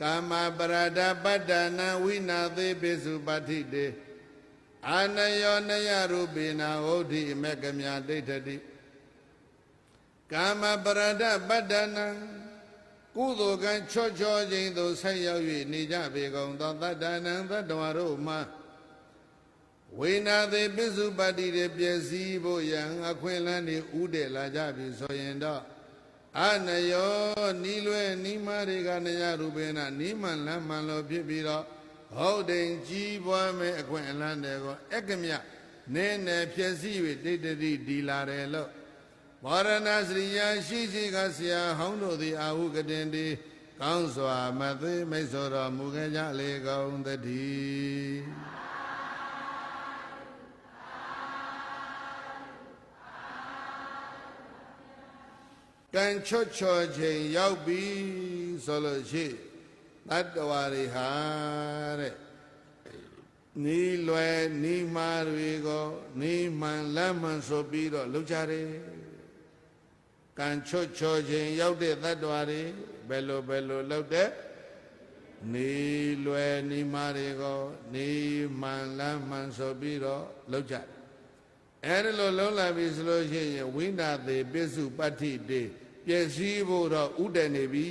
ကာမပရဒပတ္တနာဝိနာသေပိစုပတ္ထိတေအာနယောနယရူပိနာဟောဓိမေကမြာဒိဋ္ဌတိကာမပရဒပတ္တနာကုသိုလ်ကံချော့ချော့ခြင်းသို့ဆက်ရောက်၍နေကြပေကုန်သောတတ္တနံတတ္တဝါတို့မှာဝိနာသေပိစုပတ္တိတွေပျည့်စည်းဖို့ယံအခွင့်အလန်းတွေဥတည်လာကြပြီဆိုရင်တော့ အနယောနီးလွဲနီးမတွေကနယရူပေနနီးမှန်လမ်းမှန်လို့ဖြစ်ပြီးတော့ဟုတ်တယ်ကြီးပွားမဲ့အခွင့်အလန်းတွေကိုအကမြနည်းနည်းဖြစ်စည်း၍တိတ်တိဒီလာတယ်လို့မောရဏစရိယာရှိရှိကဆရာဟောင်းတို့သည်အာဟုကတင်တီကောင်းစွာမသိမိတ်ဆိုတော်မူခဲ့ကြလေကုန်သတည်း ကံချွတ်ချော်ချိန်ရောက်ပြီဆိုလို့ရှိတတ္တဝါတွေဟာတဲ့နီးလွယ်နီးမားတွေကိုနီးမှန်လမ်းမှန်ဆိုပြီးတော့လှုပ်ကြတယ်ကံချွတ်ချော်ချိန်ရောက်တဲ့တတ္တဝါတွေဘယ်လိုဘယ်လိုလှုပ်တဲ့နီးလွယ်နီးမားတွေကိုနီးမှန်လမ်းမှန်ဆိုပြီးတော့လှုပ်ကြတယ် အဲဒီလိုလုံးလာပြီဆိုလို့ရှိရင်ဝိနာသေးပစ္စုပတ္ထိတေပျည့်စည်းဖို့တော့ဥတည်နေပြီ